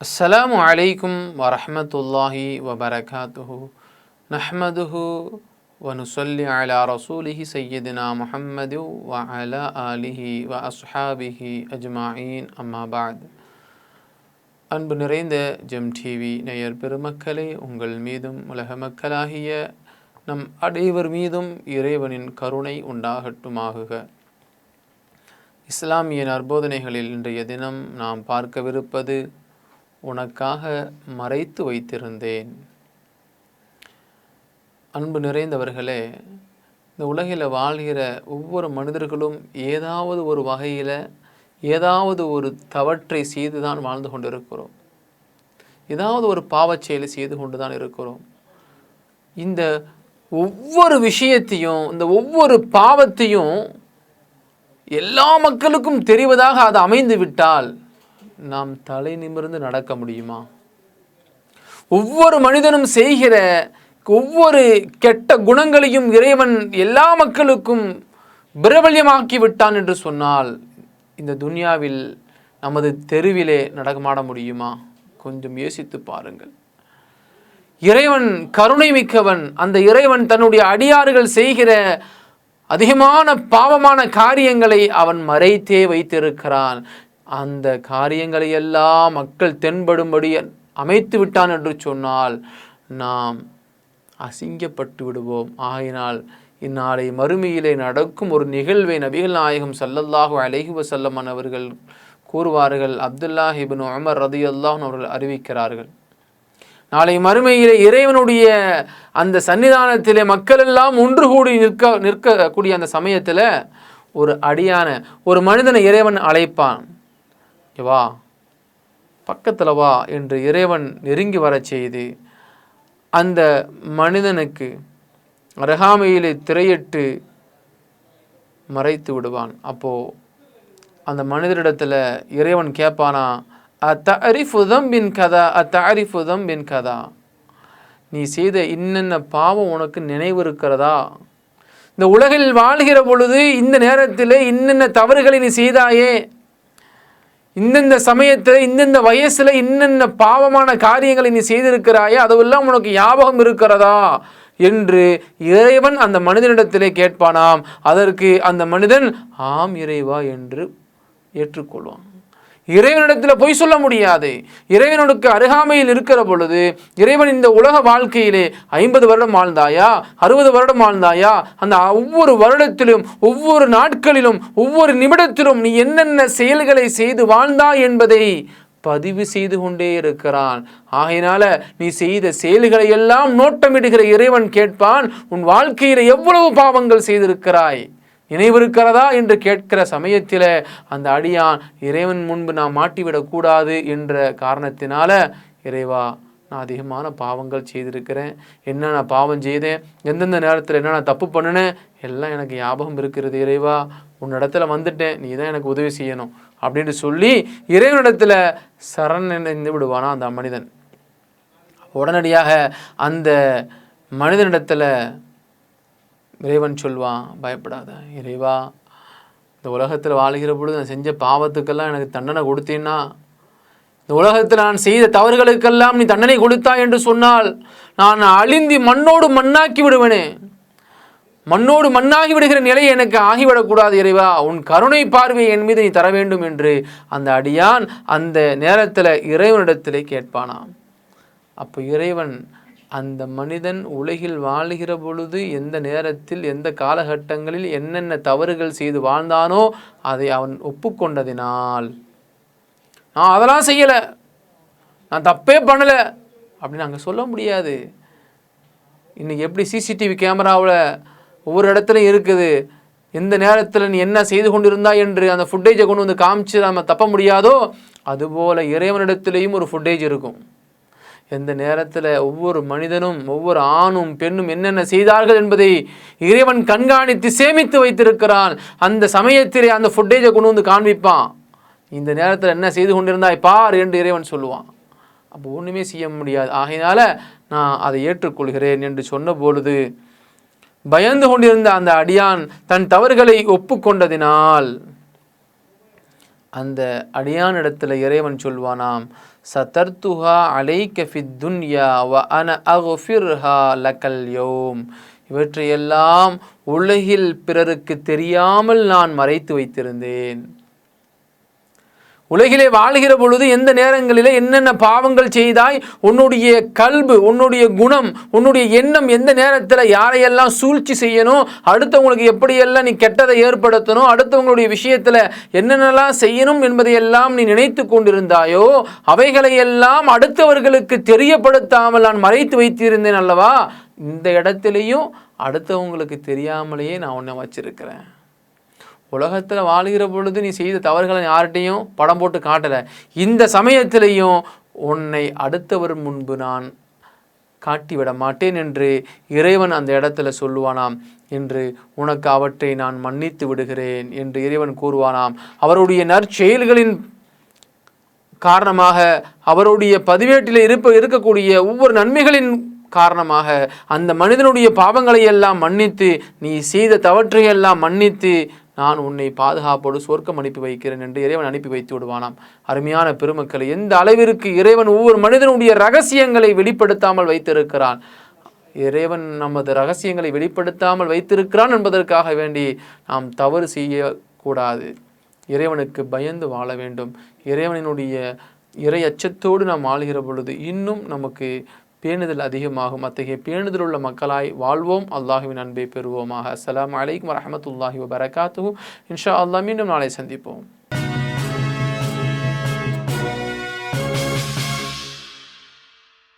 அஸ்லாம் அலைக்கும் வரமத்துல்லாஹி வபரகாத்துஹு. நஹ்மதுஹு வனுசல்லி அலா ரசூலிஹி சையதினா முஹம்மது வ அலா அலிஹி வ அஸ்ஹாபிஹி அஜ்மாயின் அம்மாபாத் அன்பு நிறைந்த ஜெம் டிவி நேயர் பெருமக்களே உங்கள் மீதும் உலக மக்களாகிய நம் அனைவர் மீதும் இறைவனின் கருணை உண்டாகட்டுமாகுக. இஸ்லாமிய நற்போதனைகளில் இன்றைய தினம் நாம் பார்க்கவிருப்பது உனக்காக மறைத்து வைத்திருந்தேன். அன்பு நிறைந்தவர்களே இந்த உலகில் வாழ்கிற ஒவ்வொரு மனிதர்களும் ஏதாவது ஒரு வகையில் ஏதாவது ஒரு தவற்றை செய்து தான் வாழ்ந்து கொண்டிருக்கிறோம். ஏதாவது ஒரு பாவச் செயலை செய்து கொண்டு தான் இருக்கிறோம். இந்த ஒவ்வொரு விஷயத்தையும் இந்த ஒவ்வொரு பாவத்தையும் எல்லா மக்களுக்கும் தெரிவதாக அது அமைந்து விட்டால் நாம் தலை நிமிர்ந்து நடக்க முடியுமா? ஒவ்வொரு மனிதனும் செய்கிற ஒவ்வொரு கெட்ட குணங்களையும் இறைவன் எல்லா மக்களுக்கும் பிரபல்யமாக்கி விட்டான் என்று சொன்னால் இந்த துன்யாவில் நமது தெருவிலே நடமாட முடியுமா? கொஞ்சம் யோசித்து பாருங்கள். இறைவன் கருணை மிக்கவன். அந்த இறைவன் தன்னுடைய அடியாறுகள் செய்கிற அதிகமான பாவமான காரியங்களை அவன் மறைத்தே வைத்திருக்கிறான். அந்த காரியங்களை எல்லாம் மக்கள் தென்படும்படி அமைத்து விட்டான் என்று சொன்னால் நாம் அசிங்கப்பட்டு விடுவோம். ஆகினால் இந்நாளை மறுமையிலே நடக்கும் ஒரு நிகழ்வை நபிகள் நாயகம் சல்லல்லாஹு அலைஹி வசல்லமன் அவர்கள் கூறுவார்கள். அப்துல்லா ஹிபின் உமர் ரதி அல்லாஹன் அவர்கள் அறிவிக்கிறார்கள். நாளை மறுமையிலே இறைவனுடைய அந்த சன்னிதானத்திலே மக்கள் எல்லாம் ஒன்று கூடி நிற்க நிற்கக்கூடிய அந்த சமயத்தில் ஒரு அடியான ஒரு மனிதனை இறைவன் அழைப்பான். வா. பக்கத்தில் வா என்று இறைவன் நெருங்கி வரச் செய்து அந்த மனிதனுக்கு அருகாமையிலே திரையிட்டு மறைத்து விடுவான். அப்போது அந்த மனிதரிடத்தில் இறைவன் கேட்பானா அத்தரிஃபுதம் பின் கதா அத்தரிஃபுதம் பின் கதா. நீ செய்த இன்னென்ன பாவம் உனக்கு நினைவு இருக்கிறதா? இந்த உலகில் வாழ்கிற பொழுது இந்த நேரத்தில் இன்னென்ன தவறுகளை நீ செய்தாயே? இந்தந்த சமயத்தில் இந்தந்த வயசில் இன்னென்ன பாவமான காரியங்களை நீ செய்திருக்கிறாயே அதுவெல்லாம் உனக்கு ஞாபகம் இருக்கிறதா? என்று இறைவன் அந்த மனிதனிடத்திலே கேட்பானாம். அதற்கு அந்த மனிதன் ஆம் இறைவா என்று ஏற்றுக்கொள்வான். இறைவனிடத்தில் பொய் சொல்ல முடியாது. இறைவனுக்கு அருகாமையில் இருக்கிற பொழுது இறைவன் இந்த உலக வாழ்க்கையிலே ஐம்பது வருடம் வாழ்ந்தாயா? அறுபது வருடம் வாழ்ந்தாயா? அந்த ஒவ்வொரு வருடத்திலும் ஒவ்வொரு நாட்களிலும் ஒவ்வொரு நிமிடத்திலும் நீ என்னென்ன செயல்களை செய்து வாழ்ந்தாய் என்பதை பதிவு செய்து கொண்டே இருக்கிறான். ஆகையினால நீ செய்த செயல்களை எல்லாம் நோட்டமிடுகிற இறைவன் கேட்பான் உன் வாழ்க்கையில் எவ்வளவு பாவங்கள் செய்திருக்கிறாய்? நினைவிருக்கிறதா என்று கேட்கிற சமயத்தில் அந்த அடியான் இறைவன் முன்பு நான் மாட்டிவிடக்கூடாது என்ற காரணத்தினால இறைவா நான் அதிகமான பாவங்கள் செய்திருக்கிறேன். என்ன நான் பாவம் செய்தேன்? எந்தெந்த நேரத்தில் என்ன நான் தப்பு பண்ணினேன்? எல்லாம் எனக்கு ஞாபகம் இருக்கிறது இறைவா. உன்னிடத்துல வந்துட்டேன். நீ தான் எனக்கு உதவி செய்யணும் அப்படின்னு சொல்லி இறைவனிடத்தில் சரணடைந்து விடுவானா அந்த மனிதன். உடனடியாக அந்த மனிதனிடத்தில் இறைவன் சொல்வான் பயப்படாத. இறைவா இந்த உலகத்தில் வாழ்கிற பொழுது நான் செஞ்ச பாவத்துக்கெல்லாம் எனக்கு தண்டனை கொடுத்தீன்னா இந்த உலகத்தில் நான் செய்த தவறுகளுக்கெல்லாம் நீ தண்டனை கொடுத்தா என்று சொன்னால் நான் அழிந்தி மண்ணோடு மண்ணாக்கி விடுவேனே. மண்ணோடு மண்ணாகி விடுகிற நிலை எனக்கு ஆகிவிடக்கூடாது இறைவா. உன் கருணை பார்வை என் மீது நீ தர வேண்டும் என்று அந்த அடியான் அந்த நேரத்தில் இறைவனிடத்திலே கேட்பானாம். அப்போ இறைவன் அந்த மனிதன் உலகில் வாழுகிற பொழுது எந்த நேரத்தில் எந்த காலகட்டங்களில் என்னென்ன தவறுகள் செய்து வாழ்ந்தானோ அதை அவன் ஒப்புக்கொண்டதினால் நான் அதெல்லாம் செய்யலை நான் தப்பே பண்ணலை அப்படின்னு அங்கே சொல்ல முடியாது. இன்றைக்கி எப்படி சிசிடிவி கேமராவில் ஒவ்வொரு இடத்துலையும் இருக்குது எந்த நேரத்தில் நீ என்ன செய்து கொண்டிருந்தா என்று அந்த ஃபுட்டேஜை கொண்டு வந்து காமிச்சு நம்ம தப்ப முடியாதோ அதுபோல் இறைவனிடத்திலேயும் ஒரு ஃபுட்டேஜ் இருக்கும். எந்த நேரத்தில் ஒவ்வொரு மனிதனும் ஒவ்வொரு ஆணும் பெண்ணும் என்னென்ன செய்தார்கள் என்பதை இறைவன் கண்காணித்து சேமித்து வைத்திருக்கிறான். அந்த சமயத்திலே அந்த ஃபுட்டேஜை கொண்டு வந்து காண்பிப்பான். இந்த நேரத்தில் என்ன செய்து கொண்டிருந்தாய் பார் என்று இறைவன் சொல்லுவான். அப்போ ஒன்றுமே செய்ய முடியாது. ஆகையினால நான் அதை ஏற்றுக்கொள்கிறேன் என்று சொன்ன பொழுது பயந்து கொண்டிருந்த அந்த அடியான் தன் தவறுகளை ஒப்புக்கொண்டதினால் அந்த அடியானிடத்தில் இறைவன் சொல்வானாம் சதர்த்துஹா அலைக்க ஃபித்துன்யா வ அன அகுஃபிர்ஹா லக்கல் யோம். இவற்றையெல்லாம் உலகில் பிறருக்கு தெரியாமல் நான் மறைத்து வைத்திருந்தேன். உலகிலே வாழ்கிற பொழுது எந்த நேரங்களிலே என்னென்ன பாவங்கள் செய்தாய் உன்னுடைய கல்பு உன்னுடைய குணம் உன்னுடைய எண்ணம் எந்த நேரத்தில் யாரையெல்லாம் சூழ்ச்சி செய்யணும் அடுத்தவங்களுக்கு எப்படியெல்லாம் நீ கெட்டதை ஏற்படுத்தணும் அடுத்தவங்களுடைய விஷயத்தில் என்னென்னலாம் செய்யணும் என்பதையெல்லாம் நீ நினைத்து கொண்டிருந்தாயோ அவைகளையெல்லாம் அடுத்தவர்களுக்கு தெரியப்படுத்தாமல் நான் மறைத்து வைத்திருந்தேன் அல்லவா? இந்த இடத்திலையும் அடுத்தவங்களுக்கு தெரியாமலேயே நான் உன்னை வச்சிருக்கிறேன். உலகத்தில் வாழ்கிற பொழுது நீ செய்த தவறுகளை யார்கிட்டையும் படம் போட்டு காட்டலை. இந்த சமயத்திலையும் உன்னை அடுத்தவர் முன்பு நான் காட்டிவிட மாட்டேன் என்று இறைவன் அந்த இடத்துல சொல்லுவானாம் என்று உனக்கு அவற்றை நான் மன்னித்து விடுகிறேன் என்று இறைவன் கூறுவானாம். அவருடைய நற்செயல்களின் காரணமாக அவருடைய பதிவேட்டில் இருப்ப இருக்கக்கூடிய ஒவ்வொரு நன்மைகளின் காரணமாக அந்த மனிதனுடைய பாவங்களை எல்லாம் மன்னித்து நீ செய்த தவற்றை எல்லாம் மன்னித்து நான் உன்னை பாதுகாப்போடு சொர்க்கம் அனுப்பி வைக்கிறேன் என்று இறைவன் அனுப்பி வைத்து விடுவானாம். அருமையான பெருமக்களை எந்த அளவிற்கு இறைவன் ஒவ்வொரு மனிதனுடைய ரகசியங்களை வெளிப்படுத்தாமல் வைத்திருக்கிறான்? இறைவன் நமது ரகசியங்களை வெளிப்படுத்தாமல் வைத்திருக்கிறான் என்பதற்காக வேண்டி நாம் தவறு செய்யக்கூடாது. இறைவனுக்கு பயந்து வாழ வேண்டும். இறைவனினுடைய இறை அச்சத்தோடு நாம் வாழ்கிற பொழுது இன்னும் நமக்கு பேணுதல் அதிகமாகும். அத்தகைய பேணுதல் உள்ள மக்களாய் வாழ்வோம். அல்லாஹுவின் அன்பை பெறுவோமாக. அஸ்லாம் அலைக்கும் வரமத்துல்லாஹி வபரகாத்துஹு. இன்ஷா அல்லாஹ் மீண்டும் நாளை சந்திப்போம்.